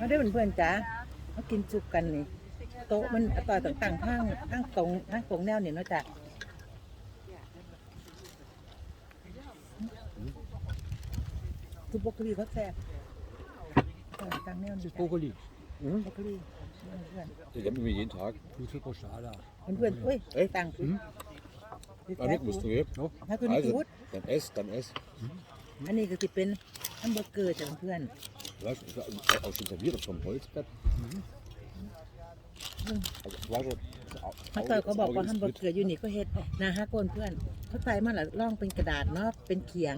มาได้เพื่อนๆจ้ามากินซุปกันนี่โต๊ะมันต่อยต่างๆข้างข้างตรงข้างตรงแนวนี่เนาะจ้ะซุปบรอกโคลีเขาแซ่บต่างๆแนวนี่จ้ะ Brokkoli. บรอกโคลีเพื่อน Die lernen wir jeden Tag. Gute Schale. ๆเพื่อนๆเอ้ยเอ๊ะต่างหืม Ah, nicht musst du geben. ถ้าตัวนี้ Also, ฟูด dann ess, dann ess. อันนี้ก็จะเป็นแฮมเบอร์เกอร์จ้ะเพื่อน Weißt du, ist auch schon serviert vom Holzbett. Also, weißt du, das เขา Auge- เติร์ das เขาบอก Auge ว่า ist แฮมเบอร์ mit. เกอร์อยู่นี่ก็เฮ็ดนาฮักคนเพื่อนเขาใส่มาละล่องเป็นกระดาษเนาะเป็นเขียง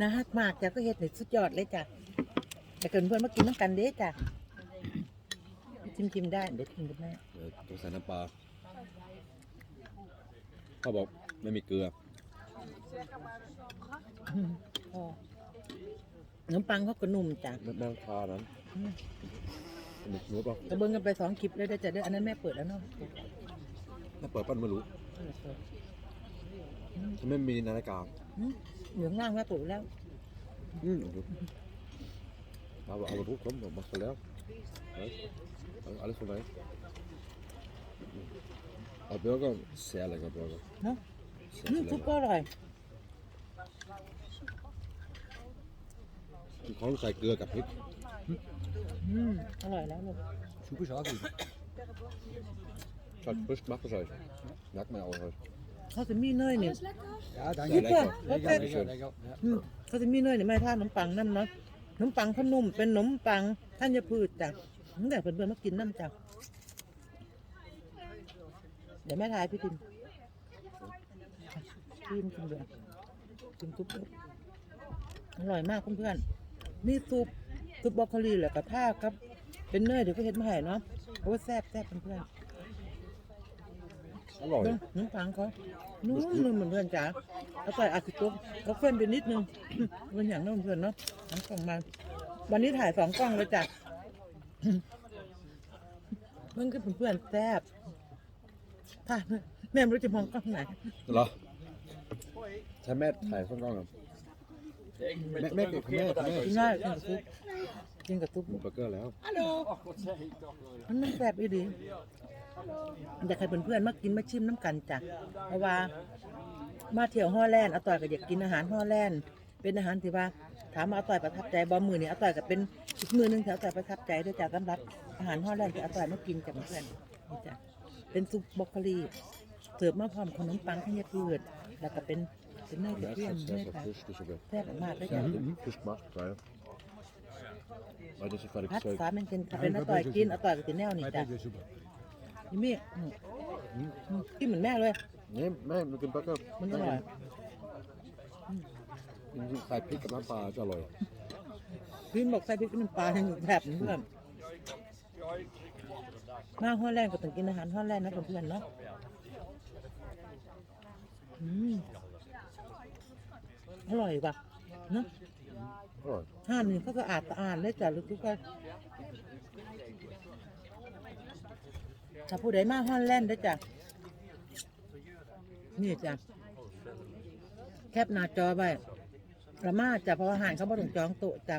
นาฮักมากจ้ะก็เฮ็ดในสุดยอดเลยจ้ะแต่เกินเพื่อนมากินน้ำกันเด้จ้ะชิมชิมๆได้เด็ดกินกันแม่เออต้องใส่น้ำปลาเขาบอกไม่มีเกลืออืมพอ น้ำปังเขาก็นุ่มจ้ะไม่ไม่ต้องทานั้นอืมหนึบหนูเปล่าก็เบิ่งกันไปสองคลิปเลยได้อจ้ะเด้ออันนั้นแม่เปิดแล้วเนาะถ้าเปิดปั้นไม่รู้เออเปิดถ้าไม่มีนาฬิกาอืมเหลืองล่างแม่เปิดแล้วอืมเอาเอาเอาทุกคนผมมาแล้วเฮ้ยเอาอะไรคนไหนเอาเบอร์ก็แซ่เลยครับเบอร์ก็เนาะแซ่อืมเลยซุปก็อร่อย เขาใส่เกลือกับพริก อืมอร่อยแล้วลูก Super Schale. Schaut frisch gemacht wahrscheinlich. Merkt man auch halt. เขาจะมีเนยเนี่ย Ja, danke. Sehr lecker. Lecker, Dankeschön. lecker, lecker. Ja. อืมเขาจะมีเนยเนี่ยไม่ท่าขนมปังนั่นเนาะขนมปังเขานุ่มเป็นขนมปังท่านจะพืชจ้ะตั้งแต่เพื่อนๆมากินน้ำจ้ะเดี๋ยวแม่ทายพี่ทิมพี่ทิมกินเดือดกินซุปด้วยอร่อยมากเพื่อนๆ นี่ซุปซุปบรอกโคลีเหลือกระท่าครับ เป็นเนยเดี๋ยวก็เห็ดมาให้เนาะโอ้แซ่บแซ่บเพื่อนๆอร่อยเนอะน้ำปังเขานุ่มนุ่มเหมือนเพื่อนจ๋าแล้วใส่อาซิโตะเขาเฟ้นไปนิดนึง เป็นอย่างนั้นเพื่อนเนาะทั้งกล่องมาวันนี้ถ่ายสองกล้องเลยจ้ะ มันก็เพื่อนๆแซ่บถ่ายแม่ไม่รู้จะมองกล้องไหน เหรอ ใช้แม่ถ่ายข้างกล้องครับ แม่แม่เก็บแม่แม่กินได้กินกับซุปกินกับซุปหมูเบอร์เกอร์แล้วมันมันแซ่บอีดีอยากให้เพื่อนๆมากินมาชิมน้ำกันจ้ะเพราะว่า มาเที่ยวฮอลแลนด์อาต่อยก็อยากกินอาหารฮอลแลนด์เป็นอาหารที่ว่า ถามว่าอาต่อยประทับใจบอมือนี่อาต่อยก็เป็นอีกมือหนึงที่อาต่อยประทับใจด้วยจ้ะสำหรับอาหารฮอลแลนด์ที่อาต่อยมากินกับเพื่อนนี่จ้ะเป็นซุปบรอกโคลีเสิร์ฟมาพร้อมขนมปังธัญพืชแล้วก็เป็นเป็นเนยกระ Ja, เทียม das เน แค่แบบมากเลยจ้ะ Frisch gemacht, geil. Weil das ist fertig พัด Zeug. ฟ้ามันเป็นเป็นอาต่อยกินอาต่อยกินแนวนี่จ้ะนี่มีอืมอืมกินเหมือนแม่เลย Nee, nee, mit dem Burger. มันอร่อย ใส่พริกกับน้ำปลาจะอร่อยพี่บอกใส่พริกน้ำปลาอย่างแบบนี้เพื่อนมาฮอแลนด์ก็ต้องกินอาหารฮอแลนด์นะเพื่อนๆเนาะอืม อร่อยป่ะเนาะอร่อยห้านนี่เขาสะอาดสะอาดเลยจ้ะลูกทุกคนถ้าผู้ใดมาฮอลแลนด์ได้อจ้ะนี่จ้ะแคปหน้าจอไว้ละมาจ้ะเพราะอาหารเขาบ่ต้องจองโต๊ะจ้ะ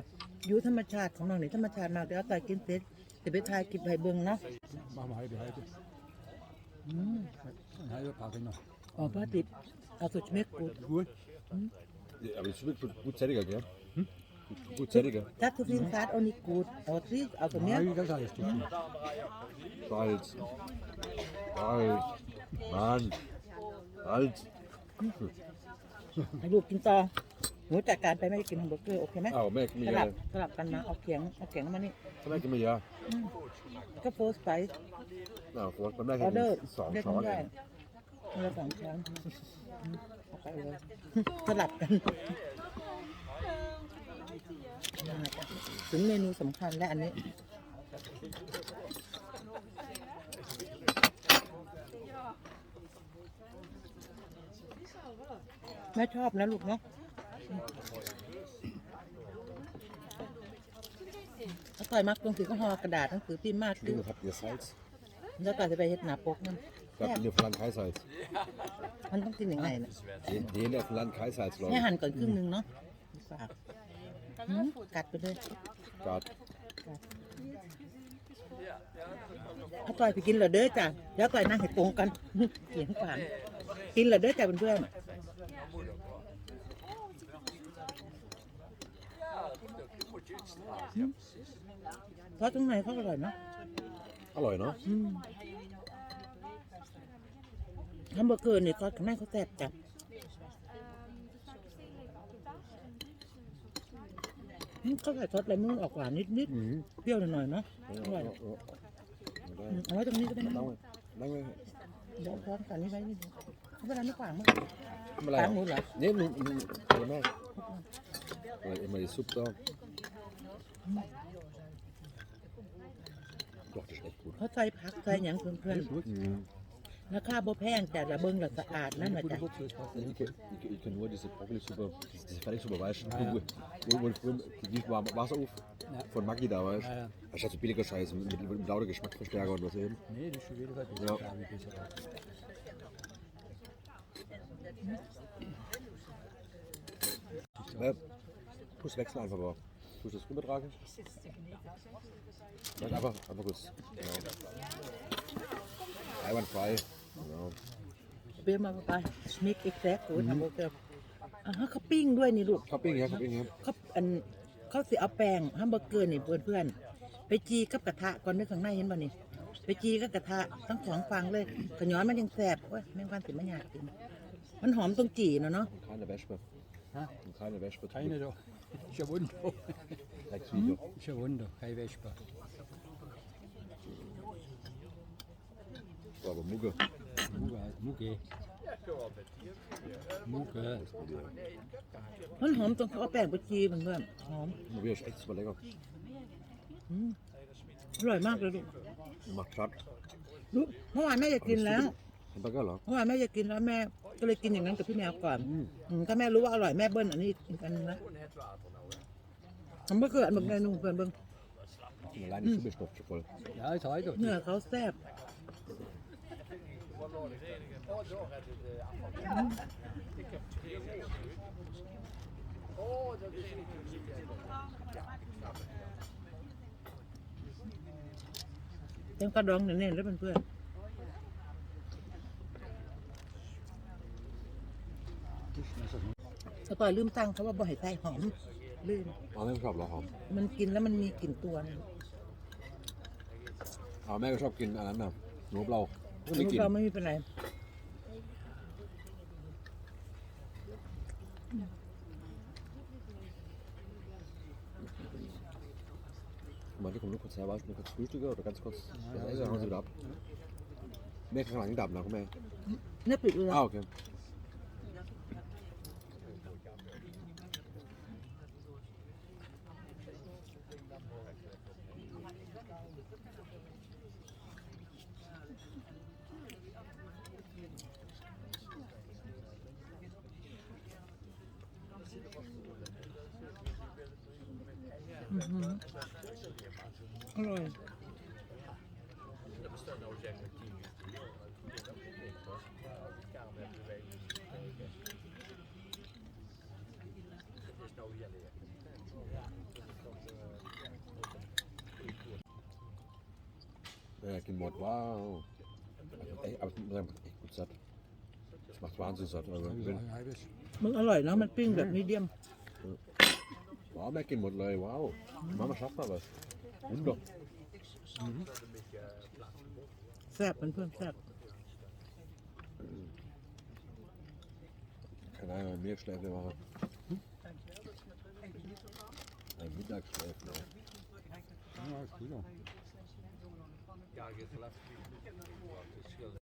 อยู่ธรรมชาติของน้องนี่ธรรมชาติมากเดี๋ยวเอาใส่กินเสร็จจะไปทายกินไผ่เบิงเนาะ Machen wir halbe, halbe. อืม Ein halber Packung noch. ออกมาติดเอาสุดเมกกูด Gut. Ja, aber es wird gut sättiger, gell? Gut sättiger. จัดทุฟินซาดเอานี่กูดเอาซีเอาตัวเนี้ย Nein, das heißt du. Salz. Salz. Mann. Salz. ให้ลูกกินต่อหนูจัดการไปไม่ให้กินแฮมเบอร์เกอร์โอเคไหมอ้าวแม่ก็มีสอะลัไรบสลับกันมาเอาเขียงเอาเขียงมานี่แม่ก็มีอะอืมก็โพสต์ไปอ้าวคนแม่อแค่อเดอร์สองเรียกช้อนได้เองคนละสองช้อนอืมเอาไปเลย สลับกันอ่าจ้ะถึงเมนูสำคัญและอันนี้ แม่ชอบนะลูกเนาะถ้าต่อยมักตรงถือก็ห่อกระดาษหนังสือพิมพ์มากขึ้น Entschuldigung, habt ihr Salz? แล้วก็จะไปเฮ็ดหนาปกนั่น Ich glaube, in dem Land kein Salz. มันต้องกินยังไงน่ะ Die, die in dem Land kein Salz, ให้ Leute. หั่นก่อนครึ่งหนึงเนาะฝากหืมกัดไปเลย Gott. กัดเอาต่อยไปกินเหรอเด้อจ้ะแล้วต่อยนั่งให้ตรงกันเสียงขวานกินเหรอเด้อจ้ะเพื่อนๆทอดตรงไหนเขาอร่อยเนาะอร่อย เนาะอืมฮัมเบอร์เกอร์นี่ทอดข้างในเขาแซ่บจ้ะอืมเขาใส่ซอสอะไรไมันออกหวานนิดอืมๆเปรี้ยวหน่อยๆเนาะเอาอร่อยเอาเอาได้อืมเอาไว้ตรงนี้ก็ได้นั่นะงไว้นั่งไว้เดี๋ยวช้อนกันนี้ไว้นิดนึงเอาเวลาไม่ขวางมั้งไม่เป็นไรขวางหนูเหรอ Nee, nu, nu, helemaal. Maar, maar die soep daar. Doch, das ist echt gut. เขาใส่ผักใส่หยังเพื่อน Mhm. ๆ ราคาบ่แพงจ้ะระเบิงละสะอาดนั่นน่ะจ้ะ Ich, ich, ich, ich kann nur diese Brokkoli-Suppe, diese, diese Fertigsuppe, weißt du, wo, wo, wo, wo, die warm Wasser auf von Maggi da, weißt Ja, ja. du. Anstatt so billiger Scheiße mit, mit, mit lauter Geschmacksverstärker und was eben. Nee, das ist schon wieder was. Ja. Ja. Wie besser. Ne? Tu's wechseln einfach mal. Tu's das rübertragen. Dann einfach, einfach kurz. Genau. Einwandfrei. Genau. เปรี้ยวมาไปสมิกเอ็กแซกโอ้ยทำโอเคอ่าฮะเขาปิ้งด้วยนี่ลูก Topping, ja, Topping, ja. เขาอันเขาสิเอาแป้งฮัมเบอร์เกอร์นี่เพื่อนเพื่อนๆไปจีกับกระทะก่อนนึกข้างในเห็นป่ะนี่ไปจีกับกระทะทั้งสองฝั่งเลยขย้อนมันยังแสบโอ้ยแม่งวันสิมันอยากกินมันหอมตรงจีเนาะเนาะ Und keine Wespe. Ha? Und keine Wespe. Keine da. Ist ein Wunder. Drecksvideo. Ist ein Wunder. Kein Vespa. So, aber Mugge. Muge, Muge. Muge. มันหอมตรงเขาเอา แป้งไปจีเพื่อนๆหอม Probier ist echt super lecker. อืมอร่อยมากเลยลูก Macht satt. ลูกเมื่อวานแม่จะกินแล้ว Hamburger, oder? เมื่อวานแม่จะกินแล้วแม่ก็เลยกินอย่างนั้นกับพี่แมวก่อน Mm. อืมถ้าแม่รู้ว่าอร่อยแม่เบิ้ลอันนี้อีกอันนึงนะทำเมื่อเกิดอันเมื่อไงนุ่งเพื่อนเบิ้ง Und allein die Suppe stopft schon voll. Ja, ist heute. เนื้อเขาแซ่บ เต็มกระดองเน่นๆแล้วเพื่อนๆสต่อยลืมตั้งเขาว่าบ่ให้ใส่หอมลืม Aber Mega shop auch haben. มันกินแล้วมันมีกลิ่นตัวนะ Aber Mega shop gehen aneinander. Nur blau. ลู Nicht ก gehen. เราไม่มีเป็นไร Manche kommen nur kurz her, weißt du, nur kurz Frühstücke oder ganz kurz. Ja, ja, hauen sie wieder ab. Mehr kann man nicht ab, nach mehr. เนื้อปิดเลย Ah, okay. Mhm. อ ร่อย Ja, gehen Mord, wow. Also, ey, aber ich muss sagen, echt gut satt. Das macht wahnsinnig satt. Also, wenn, Ein halbes. มันอร่อยเนาะมันปิ้งแบบมีเดียม wow, mehr gehen Mord, Leute, wow. Mama schafft mal was. Wunder. แซ่บเป็นเพื่อนๆแซ่บ Keine Ahnung, mehr Schläfe machen. Ein Mittagsschläfe. Ja, ist gut.